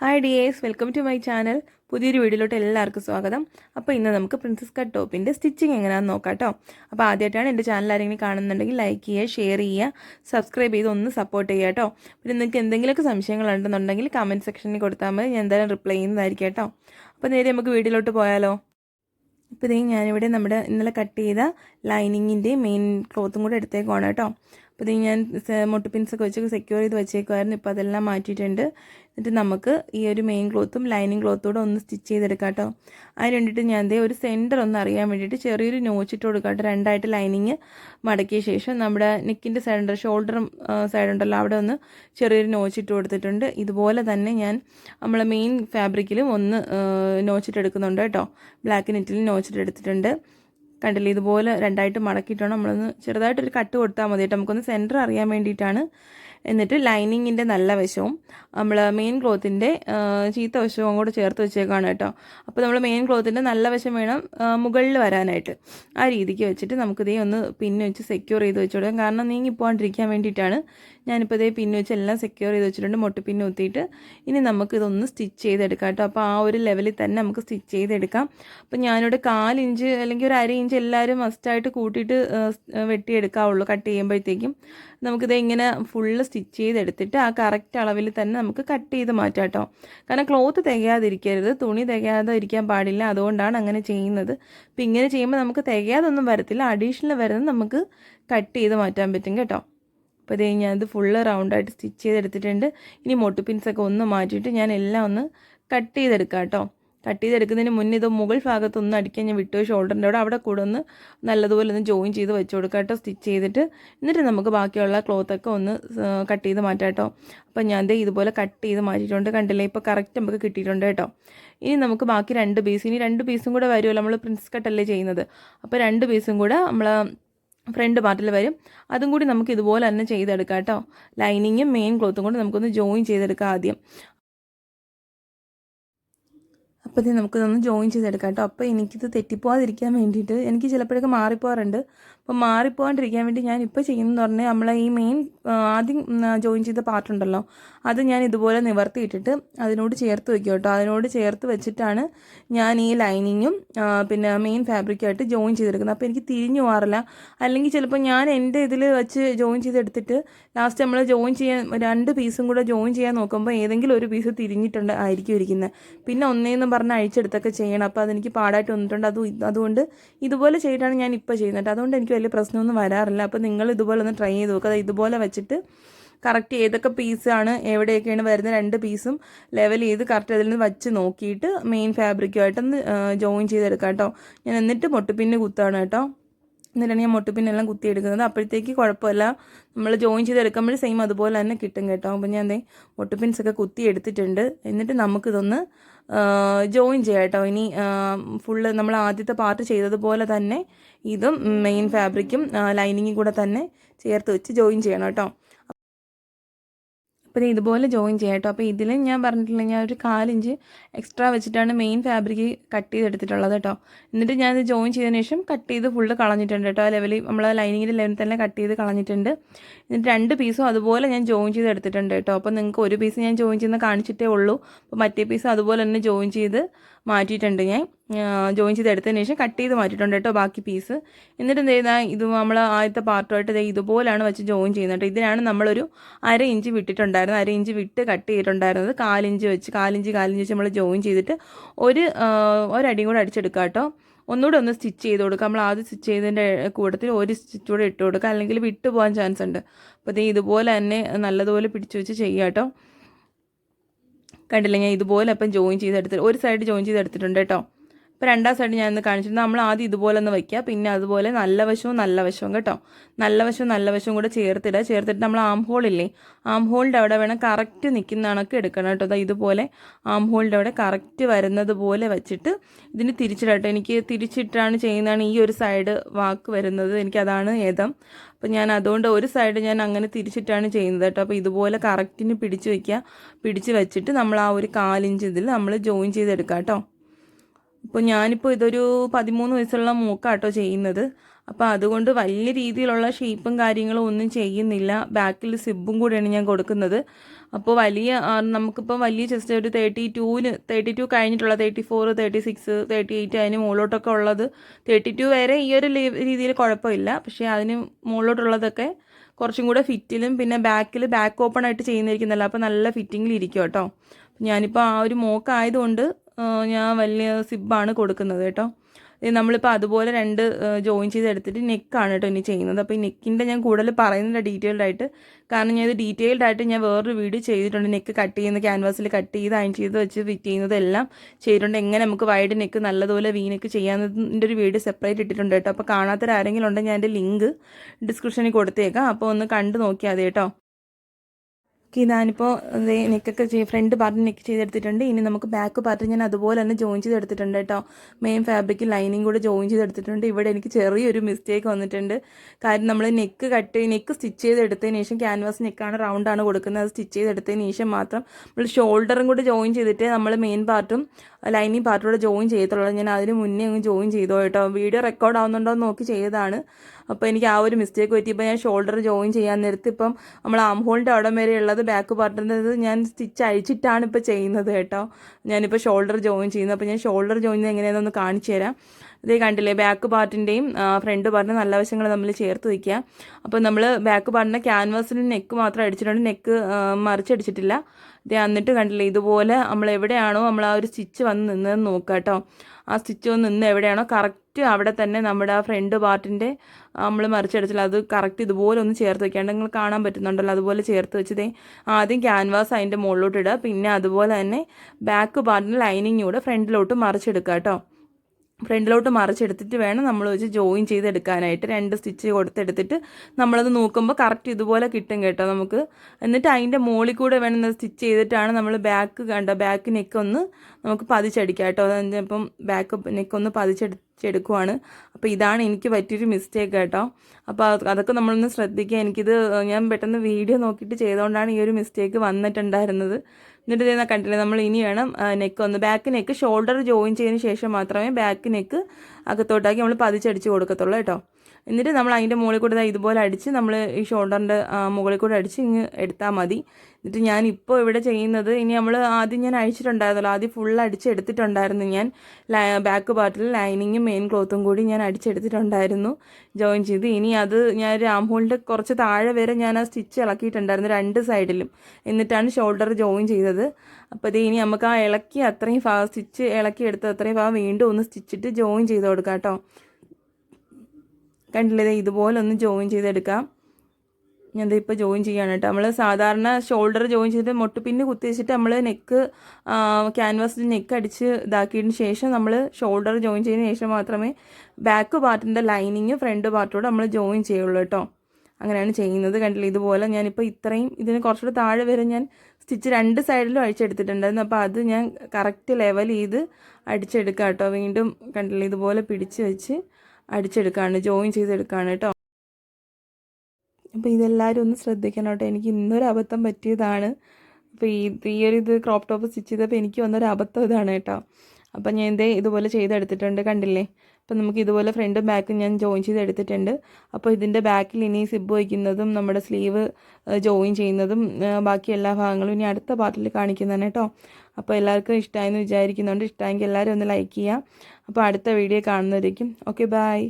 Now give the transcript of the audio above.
Hi dears welcome to my channel പുതിയൊരു വീഡിയോയിലോട്ട് എല്ലാവർക്കും സ്വാഗതം. അപ്പോൾ ഇന്ന് നമുക്ക് പ്രിൻസസ് കട്ട് ടോപ്പിന്റെ സ്റ്റിച്ചിങ് എങ്ങനെയാണെന്ന് നോക്കാം കേട്ടോ. അപ്പോൾ ആദ്യമായിട്ടാണ് എന്റെ ചാനൽ ആരെങ്കിലും കാണുന്നുണ്ടെങ്കിൽ ലൈക്ക് ചെയ്യുക ഷെയർ ചെയ്യുക സബ്സ്ക്രൈബ് ചെയ്ത് ഒന്ന് സപ്പോർട്ട് ചെയ്യുക കേട്ടോ. പിന്നെ നിങ്ങൾക്ക് എന്തെങ്കിലുമൊക്കെ സംശയങ്ങളുണ്ടെന്നുണ്ടെങ്കിൽ കമന്റ് സെക്ഷനിൽ കൊടുത്താൽ മതി. ഞാൻ എന്തായാലും റിപ്ലൈ ചെയ്യുന്നതായിരിക്കും കേട്ടോ. അപ്പോൾ നേരെ നമുക്ക് വീഡിയോയിലോട്ട് പോയാലോ. ഇപ്പോൾ ഞാനിവിടെ നമ്മുടെ ഇന്നലെ കട്ട് ചെയ്ത ലൈനിങ്ങിന്റെ മെയിൻ ക്ലോത്തും കൂടെ എടുത്തേക്കുവാണ് കേട്ടോ. അപ്പോൾ ഇത് ഞാൻ മുട്ട് പിൻസൊക്കെ വെച്ച് സെക്യൂർ ചെയ്ത് വെച്ചേക്കുമായിരുന്നു ഇപ്പോൾ അതെല്ലാം മാറ്റിയിട്ടുണ്ട്. എന്നിട്ട് നമുക്ക് ഈ ഒരു മെയിൻ ക്ലോത്തും ലൈനിങ് ക്ലോത്തൂടെ ഒന്ന് സ്റ്റിച്ച് ചെയ്തെടുക്കാം കേട്ടോ അതിന് വേണ്ടിയിട്ട് ഞാൻ ദേ ഒരു സെന്റർ ഒന്ന് അറിയാൻ വേണ്ടിയിട്ട് ചെറിയൊരു നോച്ചിട്ട് കൊടുക്കാം കേട്ടോ രണ്ടായിട്ട് ലൈനിങ് മടക്കിയ ശേഷം നമ്മുടെ നെക്കിന്റെ സൈഡ് ഷോൾഡറും സൈഡ് ഉണ്ടല്ലോ അവിടെ ഒന്ന് ചെറിയൊരു നോച്ചിട്ട് കൊടുത്തിട്ടുണ്ട്. ഇതുപോലെ തന്നെ ഞാൻ നമ്മളെ മെയിൻ ഫാബ്രിക്കിലും ഒന്ന് നോച്ചിട്ട് എടുക്കുന്നുണ്ട് കേട്ടോ. ബ്ലാക്ക് നെറ്റിൽ നോച്ചിട്ട് എടുത്തിട്ടുണ്ട്. കണ്ടില്ലേ? ഇതുപോലെ രണ്ടായിട്ട് മടക്കിയിട്ടാണ് നമ്മളൊന്ന് ചെറുതായിട്ടൊരു കട്ട് കൊടുത്താൽ മതി കേട്ടോ. നമുക്കൊന്ന് സെന്റർ അറിയാൻ വേണ്ടിയിട്ടാണ്. എന്നിട്ട് ലൈനിങ്ങിന്റെ നല്ല വശവും നമ്മൾ മെയിൻ ക്ലോത്തിന്റെ ചീത്ത വശവും കൂടെ ചേർത്ത് വെച്ചേക്കാണ് കേട്ടോ. അപ്പോൾ നമ്മൾ മെയിൻ ക്ലോത്തിന്റെ നല്ല വശം വേണം മുകളിൽ വരാനായിട്ട്. ആ രീതിക്ക് വെച്ചിട്ട് നമുക്കിതേ ഒന്ന് പിന്നെ വെച്ച് സെക്യൂർ ചെയ്ത് വെച്ചു കൊടുക്കാം. കാരണം നീങ്ങി പോകാണ്ടിരിക്കാൻ വേണ്ടിയിട്ടാണ് ഞാനിപ്പോൾ ഇതേ പിന്നെ വെച്ച് എല്ലാം സെക്യൂർ ചെയ്ത് വെച്ചിട്ടുണ്ട്. മുട്ട് ഊത്തിയിട്ട് ഇനി നമുക്കിതൊന്ന് സ്റ്റിച്ച് ചെയ്തെടുക്കാം കേട്ടോ. അപ്പോൾ ആ ഒരു ലെവലിൽ തന്നെ നമുക്ക് സ്റ്റിച്ച് ചെയ്തെടുക്കാം. അപ്പോൾ ഞാനിവിടെ കാലിഞ്ച് അല്ലെങ്കിൽ ഒരു അര ഇഞ്ച് എല്ലാവരും മസ്റ്റായിട്ട് കൂട്ടിയിട്ട് വെട്ടിയെടുക്കാവുള്ളൂ കട്ട് ചെയ്യുമ്പോഴത്തേക്കും. നമുക്കിത് ഇങ്ങനെ ഫുള്ള് സ്റ്റിച്ച് ചെയ്തെടുത്തിട്ട് ആ കറക്റ്റ് അളവിൽ തന്നെ നമുക്ക് കട്ട് ചെയ്ത് മാറ്റാം കേട്ടോ. കാരണം ക്ലോത്ത് തികയാതിരിക്കരുത് തുണി തികയാതെ ഇരിക്കാൻ പാടില്ല അതുകൊണ്ടാണ് അങ്ങനെ ചെയ്യുന്നത്. അപ്പം ഇങ്ങനെ ചെയ്യുമ്പോൾ നമുക്ക് തികയാതൊന്നും വരത്തില്ല അഡീഷണൽ വരുന്നത് നമുക്ക് കട്ട് ചെയ്ത് മാറ്റാൻ പറ്റും കേട്ടോ. അപ്പോൾ ഇത് ഞാനത് ഫുള്ള് റൗണ്ടായിട്ട് സ്റ്റിച്ച് ചെയ്തെടുത്തിട്ടുണ്ട്. ഇനി മൊട്ട് പിൻസൊക്കെ ഒന്ന് മാറ്റിയിട്ട് ഞാൻ എല്ലാം ഒന്ന് കട്ട് ചെയ്തെടുക്കാം കേട്ടോ. കട്ട് ചെയ്തെടുക്കുന്നതിന് മുന്നേ ഇത് മുകൾ ഭാഗത്തൊന്ന് അടിക്കാൻ ഞാൻ വിട്ടു. ഷോൾഡറിന്റെ അവിടെ അവിടെ കൂടെ ഒന്ന് നല്ലതുപോലെ ഒന്ന് ജോയിൻ ചെയ്ത് വെച്ച് കൊടുക്കാം കേട്ടോ. സ്റ്റിച്ച് ചെയ്തിട്ട് എന്നിട്ട് നമുക്ക് ബാക്കിയുള്ള ക്ലോത്തൊക്കെ ഒന്ന് കട്ട് ചെയ്ത് മാറ്റാം കേട്ടോ. അപ്പം ഞാൻ ദേ ഇതുപോലെ കട്ട് ചെയ്ത് മാറ്റിയിട്ടുണ്ട്. കണ്ടില്ലേ? ഇപ്പോൾ കറക്റ്റ് നമുക്ക് കിട്ടിയിട്ടുണ്ട് കേട്ടോ. ഇനി നമുക്ക് ബാക്കി രണ്ട് പീസ് ഇനി രണ്ട് പീസും കൂടെ വരുമല്ലോ. നമ്മൾ പ്രിൻസ് കട്ടല്ലേ ചെയ്യുന്നത്. അപ്പോൾ രണ്ട് പീസും കൂടെ നമ്മൾ ഫ്രണ്ട് പാർട്ടിൽ വരും. അതും കൂടി നമുക്ക് ഇതുപോലെ തന്നെ ചെയ്തെടുക്കാം കേട്ടോ. ലൈനിങ്ങും മെയിൻ ക്ലോത്തും കൂടി നമുക്കൊന്ന് ജോയിൻ ചെയ്തെടുക്കാം ആദ്യം. അപ്പോൾ ഇത് നമുക്കിതൊന്ന് ജോയിൻ ചെയ്തെടുക്കാം കേട്ടോ. അപ്പോൾ എനിക്കിത് തെറ്റിപ്പോവാതിരിക്കാൻ വേണ്ടിയിട്ട് എനിക്ക് ചിലപ്പോഴൊക്കെ മാറിപ്പോകാറുണ്ട് അപ്പോൾ മാറിപ്പോകാണ്ടിരിക്കാൻ വേണ്ടി ഞാൻ ഇപ്പോൾ ചെയ്യുന്നതെന്ന് പറഞ്ഞാൽ നമ്മളെ ഈ മെയിൻ ആദ്യം ജോയിൻ ചെയ്ത പാർട്ടുണ്ടല്ലോ അത് ഞാൻ ഇതുപോലെ നിവർത്തിയിട്ടിട്ട് അതിനോട് ചേർത്ത് വെക്കും കേട്ടോ. അതിനോട് ചേർത്ത് വെച്ചിട്ടാണ് ഞാൻ ഈ ലൈനിങ്ങും പിന്നെ മെയിൻ ഫാബ്രിക്കായിട്ട് ജോയിൻ ചെയ്തെടുക്കുന്നത്. അപ്പോൾ എനിക്ക് തിരിഞ്ഞു മാറില്ല. അല്ലെങ്കിൽ ചിലപ്പോൾ ഞാൻ എന്റെ ഇതിൽ വെച്ച് ജോയിൻ ചെയ്തെടുത്തിട്ട് ലാസ്റ്റ് നമ്മൾ ജോയിൻ ചെയ്യാൻ രണ്ട് പീസും കൂടെ ജോയിൻ ചെയ്യാൻ നോക്കുമ്പോൾ ഏതെങ്കിലും ഒരു പീസ് തിരിഞ്ഞിട്ടുണ്ട് ആയിരിക്കും ഇരിക്കുന്നത്. പിന്നെ ഒന്നേന്ന് പറഞ്ഞ് അഴിച്ചെടുത്തൊക്കെ ചെയ്യണം. അപ്പോൾ അതെനിക്ക് പാടായിട്ട് വന്നിട്ടുണ്ട്. അത് അതുകൊണ്ട് ഇതുപോലെ ചെയ്തിട്ടാണ് ഞാൻ ഇപ്പോൾ ചെയ്യുന്നത് അതുകൊണ്ട് എനിക്ക് വലിയ പ്രശ്നമൊന്നും വരാറില്ല. അപ്പോൾ നിങ്ങൾ ഇതുപോലെ ഒന്ന് ട്രൈ ചെയ്ത് നോക്കുക ഇതുപോലെ വെച്ചിട്ട് കറക്റ്റ് ഏതൊക്കെ പീസാണ് എവിടെയൊക്കെയാണ് വരുന്ന രണ്ട് പീസും ലെവൽ ചെയ്ത് കറക്റ്റ് അതിൽ നിന്ന് വച്ച് നോക്കിയിട്ട് മെയിൻ ഫാബ്രിക്കുമായിട്ടൊന്ന് ജോയിൻ ചെയ്തെടുക്കാം കേട്ടോ ഞാൻ എന്നിട്ട് മുട്ടുപിന്ന് കുത്താണ് കേട്ടോ എന്നിട്ടാണ് ഞാൻ മുട്ടുപിന്നെല്ലാം കുത്തിയെടുക്കുന്നത്. അപ്പോഴത്തേക്ക് കുഴപ്പമില്ല. നമ്മൾ ജോയിൻ ചെയ്തെടുക്കുമ്പോൾ സെയിം അതുപോലെ തന്നെ കിട്ടും കേട്ടോ. അപ്പോൾ ഞാൻ എന്തേ മുട്ടുപിൻസൊക്കെ കുത്തി എടുത്തിട്ടുണ്ട് എന്നിട്ട് നമുക്കിതൊന്ന് ജോയിൻ ചെയ്യാം കേട്ടോ. ഇനി ഫുള്ള് നമ്മൾ ആദ്യത്തെ പാർട്ട് ചെയ്തതുപോലെ തന്നെ ഇതും മെയിൻ ഫാബ്രിക്കും ലൈനിങ്ങും കൂടെ തന്നെ ചേർത്ത് വെച്ച് ജോയിൻ ചെയ്യണം കേട്ടോ. അപ്പോൾ ഇതുപോലെ ജോയിൻ ചെയ്യാം കേട്ടോ അപ്പോൾ ഇതിൽ ഞാൻ പറഞ്ഞിട്ടില്ല ഞാൻ ഒരു കാലിഞ്ച് എക്സ്ട്രാ വെച്ചിട്ടാണ് മെയിൻ ഫാബ്രിക് കട്ട് ചെയ്തെടുത്തിട്ടുള്ളത് കേട്ടോ എന്നിട്ട് ഞാൻ ഇത് ജോയിൻ ചെയ്തതിന് ശേഷം കട്ട് ചെയ്ത് ഫുള്ള് കളഞ്ഞിട്ടുണ്ട് കേട്ടോ ആ ലെവലിൽ നമ്മൾ ലൈനിങ്ങിന്റെ ലെവലിൽ തന്നെ കട്ട് ചെയ്ത് കളഞ്ഞിട്ടുണ്ട്. എന്നിട്ട് രണ്ട് പീസും അതുപോലെ ഞാൻ ജോയിൻ ചെയ്ത് എടുത്തിട്ടുണ്ട് കേട്ടോ അപ്പോൾ നിങ്ങൾക്ക് ഒരു പീസ് ഞാൻ ജോയിൻ ചെയ്യുന്ന കാണിച്ചിട്ടേ ഉള്ളൂ. അപ്പോൾ മറ്റേ പീസ് അതുപോലെ തന്നെ ജോയിൻ ചെയ്ത് മാറ്റിയിട്ടുണ്ട് ഞാൻ. ജോയിൻ ചെയ്ത് എടുത്തതിന് ശേഷം കട്ട് ചെയ്ത് മാറ്റിയിട്ടുണ്ട് കേട്ടോ ബാക്കി പീസ് എന്നിട്ട് എന്ത് ചെയ്താൽ ഇത് നമ്മൾ ആദ്യത്തെ പാർട്ടുമായിട്ട് ഇതുപോലെയാണ് വെച്ച് ജോയിൻ ചെയ്യുന്നത് കേട്ടോ. ഇതിനാണ് നമ്മളൊരു അര ഇഞ്ച് വിട്ടിട്ടുണ്ടായിരുന്നത്. അര ഇഞ്ച് വിട്ട് കട്ട് ചെയ്തിട്ടുണ്ടായിരുന്നത്. കാലിഞ്ച് വെച്ച് കാലിഞ്ച് കാലിഞ്ച് വെച്ച് നമ്മൾ ജോയിൻ ചെയ്തിട്ട് ഒരു ഒരടിയും കൂടെ അടിച്ചെടുക്കാം കേട്ടോ. ഒന്നുകൂടെ ഒന്ന് സ്റ്റിച്ച് ചെയ്ത് കൊടുക്കുക. നമ്മൾ ആദ്യം സ്റ്റിച്ച് ചെയ്തതിന്റെ കൂട്ടത്തിൽ ഒരു സ്റ്റിച്ച് കൂടെ ഇട്ട് കൊടുക്കുക. അല്ലെങ്കിൽ വിട്ടു പോകാൻ ചാൻസ് ഉണ്ട്. അപ്പോൾ ഇത് ഇതുപോലെ തന്നെ നല്ലതുപോലെ പിടിച്ചു വെച്ച് ചെയ്യുക കേട്ടോ. കണ്ടില്ല? ഞാൻ ഇതുപോലെ അപ്പം ജോയിൻ ചെയ്തെടുത്തിട്ട് ഒരു സൈഡ് ജോയിൻ ചെയ്തെടുത്തിട്ടുണ്ട് കേട്ടോ. ഇപ്പോൾ രണ്ടാം സൈഡ് ഞാൻ കാണിച്ചിട്ടുണ്ട് നമ്മൾ ആദ്യം ഇതുപോലെ ഒന്ന് വയ്ക്കുക. പിന്നെ അതുപോലെ നല്ല വശവും നല്ല വശവും കേട്ടോ. നല്ല വശവും നല്ല വശവും കൂടെ ചേർത്തിടുക. ചേർത്തിട്ട് നമ്മൾ ആം ഹോളില്ലേ ആം ഹോളിന്റെ അവിടെ വേണം കറക്റ്റ് നിൽക്കുന്ന കണക്ക് എടുക്കണം കേട്ടോ. ഇതുപോലെ ആം ഹോളിന്റെ അവിടെ കറക്റ്റ് വരുന്നത് പോലെ വെച്ചിട്ട് ഇതിന് തിരിച്ചിടട്ടോ എനിക്ക് തിരിച്ചിട്ടാണ് ചെയ്യുന്നതാണ് ഈ ഒരു സൈഡ് വാക്ക് വരുന്നത്. എനിക്കതാണ് ഏതം അപ്പോൾ ഞാൻ അതുകൊണ്ട് ഒരു സൈഡ് ഞാൻ അങ്ങനെ തിരിച്ചിട്ടാണ് ചെയ്യുന്നത് കേട്ടോ. അപ്പോൾ ഇതുപോലെ കറക്റ്റിന് പിടിച്ച് വയ്ക്കുക. പിടിച്ച് വെച്ചിട്ട് നമ്മൾ ആ ഒരു കാലിഞ്ച് ഇതിൽ നമ്മൾ ജോയിൻ ചെയ്തെടുക്കാം കേട്ടോ. ഇപ്പോൾ ഞാനിപ്പോൾ ഇതൊരു പതിമൂന്ന് വയസ്സുള്ള മൂക്കാട്ടോ ചെയ്യുന്നത്. അപ്പോൾ അതുകൊണ്ട് വലിയ രീതിയിലുള്ള ഷേപ്പും കാര്യങ്ങളും ഒന്നും ചെയ്യുന്നില്ല. ബാക്കിൽ സിബും കൂടെയാണ് ഞാൻ കൊടുക്കുന്നത്. അപ്പോൾ വലിയ നമുക്കിപ്പോൾ വലിയ ചെസ്റ്റ് ഒരു തേർട്ടി ടൂവിന് തേർട്ടി ടു കഴിഞ്ഞിട്ടുള്ള thirty four thirty six thirty eight അതിന് മുകളിലോട്ടൊക്കെ ഉള്ളത്. തേർട്ടി ടു വരെ ഈ ഒരു രീതിയിൽ കുഴപ്പമില്ല. പക്ഷേ അതിന് മുകളിലോട്ടുള്ളതൊക്കെ കുറച്ചും കൂടെ ഫിറ്റിലും പിന്നെ ബാക്കിൽ ബാക്ക് ഓപ്പൺ ആയിട്ട് ചെയ്യുന്നിരിക്കുന്നല്ലോ അപ്പോൾ നല്ല ഫിറ്റിങ്ങിൽ ഇരിക്കും കേട്ടോ. ഞാനിപ്പോൾ ആ ഒരു മോക്കായതുകൊണ്ട് ഞാൻ വലിയ സിബാണ് കൊടുക്കുന്നത് കേട്ടോ. നമ്മളിപ്പോൾ അതുപോലെ രണ്ട് ജോയിൻ ചെയ്തെടുത്തിട്ട് നെക്കാണ് കേട്ടോ ഇനി ചെയ്യുന്നത്. അപ്പോൾ ഈ നെക്കിന്റെ ഞാൻ കൂടുതൽ പറയുന്നില്ല ഡീറ്റെയിൽഡ് ആയിട്ട്. കാരണം ഞാൻ ഇത് ഡീറ്റെയിൽഡ് ആയിട്ട് ഞാൻ വേറൊരു വീഡിയോ ചെയ്തിട്ടുണ്ട്. നെക്ക് കട്ട് ചെയ്യുന്ന ക്യാൻവാസിൽ കട്ട് ചെയ്ത് അയൺ ചെയ്ത് വെച്ച് ഫിറ്റ് ചെയ്യുന്നതെല്ലാം ചെയ്തിട്ടുണ്ട്. എങ്ങനെ നമുക്ക് വൈഡ് നെക്ക് നല്ലതുപോലെ വീ നെക്ക് ചെയ്യാവുന്നതിന്റെ ഒരു വീഡിയോ സെപ്പറേറ്റ് ഇട്ടിട്ടുണ്ട് കേട്ടോ. അപ്പോൾ കാണാത്തൊരാരെങ്കിലും ഉണ്ടെങ്കിൽ ഞാൻ എന്റെ ലിങ്ക് ഡിസ്ക്രിപ്ഷനിൽ കൊടുത്തേക്കാം. അപ്പോൾ ഒന്ന് കണ്ടു നോക്കിയാൽ കേട്ടോ. ഓക്കെ ഞാനിപ്പോൾ നെക്കൊക്കെ ചെയ്ത് ഫ്രണ്ട് പാർട്ട് നെക്ക് ചെയ്തെടുത്തിട്ടുണ്ട്. ഇനി നമുക്ക് ബാക്ക് പാർട്ട് ഞാൻ അതുപോലെ തന്നെ ജോയിൻ ചെയ്തെടുത്തിട്ടുണ്ട് കേട്ടോ. മെയിൻ ഫാബ്രിക് ലൈനിങ് കൂടെ ജോയിൻ ചെയ്തെടുത്തിട്ടുണ്ട്. ഇവിടെ എനിക്ക് ചെറിയൊരു മിസ്റ്റേക്ക് വന്നിട്ടുണ്ട്. കാര്യം നമ്മൾ നെക്ക് കട്ട് നെക്ക് സ്റ്റിച്ച് ചെയ്തെടുത്തതിന് ശേഷം ക്യാൻവാസ് നെക്കാണ് റൗണ്ടാണ് കൊടുക്കുന്നത്. അത് സ്റ്റിച്ച് ചെയ്തെടുത്തതിന് ശേഷം മാത്രം നമ്മൾ ഷോൾഡറും കൂടെ ജോയിൻ ചെയ്തിട്ട് നമ്മൾ മെയിൻ പാർട്ടും ലൈനിങ് പാർട്ടൂടെ ജോയിൻ ചെയ്യത്തുള്ളൂ. ഞാൻ അതിന് മുന്നേ അങ്ങ് ജോയിൻ ചെയ്തോ കേട്ടോ. വീഡിയോ റെക്കോർഡ് ആവുന്നുണ്ടോ എന്ന് നോക്കി ചെയ്തതാണ്. അപ്പോൾ എനിക്ക് ആ ഒരു മിസ്റ്റേക്ക് പറ്റിയപ്പോൾ ഞാൻ ഷോൾഡർ ജോയിൻ ചെയ്യാൻ നേരത്ത് ഇപ്പം നമ്മൾ ആം ഹോളിന്റെ അവിടം വരെ ഉള്ളത് ബാക്ക് പാർട്ടിന്റെ ഞാൻ സ്റ്റിച്ച് അഴിച്ചിട്ടാണ് ഇപ്പോൾ ചെയ്യുന്നത് കേട്ടോ. ഞാനിപ്പോൾ ഷോൾഡർ ജോയിൻ ചെയ്യുന്നത്. അപ്പോൾ ഞാൻ ഷോൾഡർ ജോയിൻ ചെയ്യുന്നത് എങ്ങനെയാണെന്ന് കാണിച്ചു തരാം ഇതേ കണ്ടില്ലേ ബാക്ക് പാർട്ടിന്റെയും ഫ്രണ്ട് പാർട്ടിന്റെ നല്ല വശങ്ങൾ നമ്മൾ ചേർത്ത് വയ്ക്കുക അപ്പോൾ നമ്മൾ ബാക്ക് പാർട്ടിന്റെ ക്യാൻവാസിന് നെക്ക് മാത്രം അടിച്ചിട്ടുണ്ട്. നെക്ക് മറിച്ചടിച്ചിട്ടില്ല. ഇത് എന്നിട്ട് കണ്ടില്ലേ ഇതുപോലെ നമ്മൾ എവിടെയാണോ നമ്മൾ ആ ഒരു സ്റ്റിച്ച് വന്ന് നിന്നതെന്ന് നോക്കുക കേട്ടോ. ആ സ്റ്റിച്ച് വന്ന് നിന്ന് എവിടെയാണോ കറക്റ്റ് അവിടെ തന്നെ നമ്മുടെ ആ ഫ്രണ്ട് പാർട്ടിന്റെ നമ്മൾ മറിച്ചടിച്ചില്ല. അത് കറക്റ്റ് ഇതുപോലെ ഒന്ന് ചേർത്ത് വെക്കാണ്ട് നിങ്ങൾ കാണാൻ പറ്റുന്നുണ്ടല്ലോ അതുപോലെ ചേർത്ത് വെച്ചതേ ആദ്യം ക്യാൻവാസ് അതിന്റെ മുകളിലോട്ട് ഇടുക. പിന്നെ അതുപോലെ തന്നെ ബാക്ക് പാർട്ടിന്റെ ലൈനിങ് കൂടെ ഫ്രണ്ടിലോട്ട് മറിച്ചെടുക്കുക കേട്ടോ. ഫ്രണ്ടിലോട്ട് മറിച്ചെടുത്തിട്ട് വേണം നമ്മൾ വെച്ച് ജോയിൻ ചെയ്തെടുക്കാനായിട്ട്. രണ്ട് സ്റ്റിച്ച് കൊടുത്തെടുത്തിട്ട് നമ്മളത് നോക്കുമ്പോൾ കറക്റ്റ് ഇതുപോലെ കിട്ടും കേട്ടോ നമുക്ക്. എന്നിട്ട് അതിന്റെ മുകളിൽ കൂടെ വേണം സ്റ്റിച്ച് ചെയ്തിട്ടാണ് നമ്മൾ ബാക്ക് കണ്ട? ബാക്ക് നെക്ക് ഒന്ന് നമുക്ക് പതിച്ചടിക്കാം കേട്ടോ ഇപ്പം ബാക്ക് നെക്ക് ഒന്ന് പതിച്ചടിച്ചെടുക്കുവാണ്. അപ്പോൾ ഇതാണ് എനിക്ക് പറ്റിയൊരു മിസ്റ്റേക്ക് കേട്ടോ. അപ്പോൾ അത് അതൊക്കെ നമ്മളൊന്ന് ശ്രദ്ധിക്കുക. എനിക്കിത് ഞാൻ പെട്ടെന്ന് വീഡിയോ നോക്കിയിട്ട് ചെയ്തുകൊണ്ടാണ് ഈ ഒരു മിസ്റ്റേക്ക് വന്നിട്ടുണ്ടായിരുന്നത്. എന്നിട്ട് ഇതെന്നാൽ കണ്ടില്ല നമ്മൾ ഇനി വേണം നെക്ക് ഒന്ന് ബാക്ക് നെക്ക് ഷോൾഡർ ജോയിൻ ചെയ്തതിന് ശേഷം മാത്രമേ ബാക്ക് നെക്ക് അകത്തോട്ടാക്കി നമ്മൾ പതിച്ചടിച്ച് കൊടുക്കത്തുള്ളൂ കേട്ടോ. എന്നിട്ട് നമ്മൾ അതിന്റെ മുകളിൽ കൂടെ ഇതുപോലെ അടിച്ച് നമ്മൾ ഈ ഷോൾഡറിന്റെ മുകളിൽ കൂടെ അടിച്ച് ഇങ്ങ് എടുത്താൽ മതി. എന്നിട്ട് ഞാൻ ഇപ്പോൾ ഇവിടെ ചെയ്യുന്നത് ഇനി നമ്മൾ ആദ്യം ഞാൻ അഴിച്ചിട്ടുണ്ടായിരുന്നല്ലോ. ആദ്യം ഫുൾ അടിച്ചെടുത്തിട്ടുണ്ടായിരുന്നു ഞാൻ. ബാക്ക് പാർട്ടിൽ ലൈനിങ്ങും മെയിൻ ക്ലോത്തും കൂടി ഞാൻ അടിച്ചെടുത്തിട്ടുണ്ടായിരുന്നു ജോയിൻ ചെയ്ത്. ഇനി അത് ഞാൻ രാം ഹോളിന്റെ കുറച്ച് താഴെ വരെ ഞാൻ ആ സ്റ്റിച്ച് ഇളക്കിയിട്ടുണ്ടായിരുന്നു രണ്ട് സൈഡിലും എന്നിട്ടാണ് ഷോൾഡർ ജോയിൻ ചെയ്തത്. അപ്പോൾ ഇത് ഇനി നമുക്ക് ആ ഇളക്കി അത്രയും ഭാഗം സ്റ്റിച്ച് ഇളക്കി എടുത്ത് അത്രയും ഭാഗം വീണ്ടും ഒന്ന് സ്റ്റിച്ചിട്ട് ജോയിൻ ചെയ്ത് കൊടുക്കാം കേട്ടോ. കണ്ടില്ലേ ഇതുപോലെ ഒന്ന് ജോയിൻ ചെയ്തെടുക്കാം. ഞാൻ ഇപ്പോൾ ജോയിൻ ചെയ്യാണ് കേട്ടോ. നമ്മൾ സാധാരണ ഷോൾഡർ ജോയിൻ ചെയ്ത് മുട്ടുപിന്ന് കുത്തി വെച്ചിട്ട് നമ്മൾ നെക്ക് ക്യാൻവാസിൽ നെക്ക് അടിച്ച് ഇതാക്കിയതിന് ശേഷം നമ്മൾ ഷോൾഡർ ജോയിൻ ചെയ്തതിന് ശേഷം മാത്രമേ ബാക്ക് പാർട്ടിന്റെ ലൈനിങ് ഫ്രണ്ട് പാർട്ടോട് നമ്മൾ ജോയിൻ ചെയ്യുള്ളൂ കേട്ടോ. അങ്ങനെയാണ് ചെയ്യുന്നത്. കണ്ടില്ല ഇതുപോലെ ഞാനിപ്പോൾ ഇത്രയും ഇതിന് കുറച്ചുകൂടെ താഴെ വരെ ഞാൻ സ്റ്റിച്ച് രണ്ട് സൈഡിലും അഴിച്ചെടുത്തിട്ടുണ്ടായിരുന്നു. അപ്പോൾ അത് ഞാൻ കറക്റ്റ് ലെവൽ ചെയ്ത് അടിച്ചെടുക്കാം കേട്ടോ. വീണ്ടും കണ്ടില്ല ഇതുപോലെ പിടിച്ച് വെച്ച് അടിച്ചെടുക്കുകയാണ് ജോയിൻ ചെയ്തെടുക്കുകയാണ് കേട്ടോ അപ്പോൾ ഇതെല്ലാവരും ഒന്ന് ശ്രദ്ധിക്കണം കേട്ടോ എനിക്ക് ഇന്നൊരു അബദ്ധം പറ്റിയതാണ്. അപ്പോൾ ഈ ഈ ഒരു ഇത് ക്രോപ്പ് ടോപ്പ് സ്റ്റിച്ച് ചെയ്തപ്പോൾ എനിക്ക് വന്നൊരു അബദ്ധം ഇതാണ് കേട്ടോ അപ്പോൾ ഞാൻ എന്തേ ഇതുപോലെ ചെയ്തെടുത്തിട്ടുണ്ട് കണ്ടില്ലേ? അപ്പോൾ നമുക്ക് ഇതുപോലെ ഫ്രണ്ടും ബാക്കും ഞാൻ ജോയിൻ ചെയ്ത് എടുത്തിട്ടുണ്ട്. അപ്പോൾ ഇതിന്റെ ബാക്കിൽ ഇനി സിബ് വയ്ക്കുന്നതും നമ്മുടെ സ്ലീവ് ജോയിൻ ചെയ്യുന്നതും ബാക്കി എല്ലാ ഭാഗങ്ങളും ഇനി അടുത്ത പാർട്ടിൽ കാണിക്കുന്നതാണ് കേട്ടോ. അപ്പോൾ എല്ലാവർക്കും ഇഷ്ടമായെന്ന് വിചാരിക്കുന്നുണ്ട്. ഇഷ്ടമായെങ്കിൽ എല്ലാവരും ഒന്ന് ലൈക്ക് ചെയ്യുക അപ്പോൾ അടുത്ത വീഡിയോ കാണുന്നതായിരിക്കും ഓക്കെ ബായ്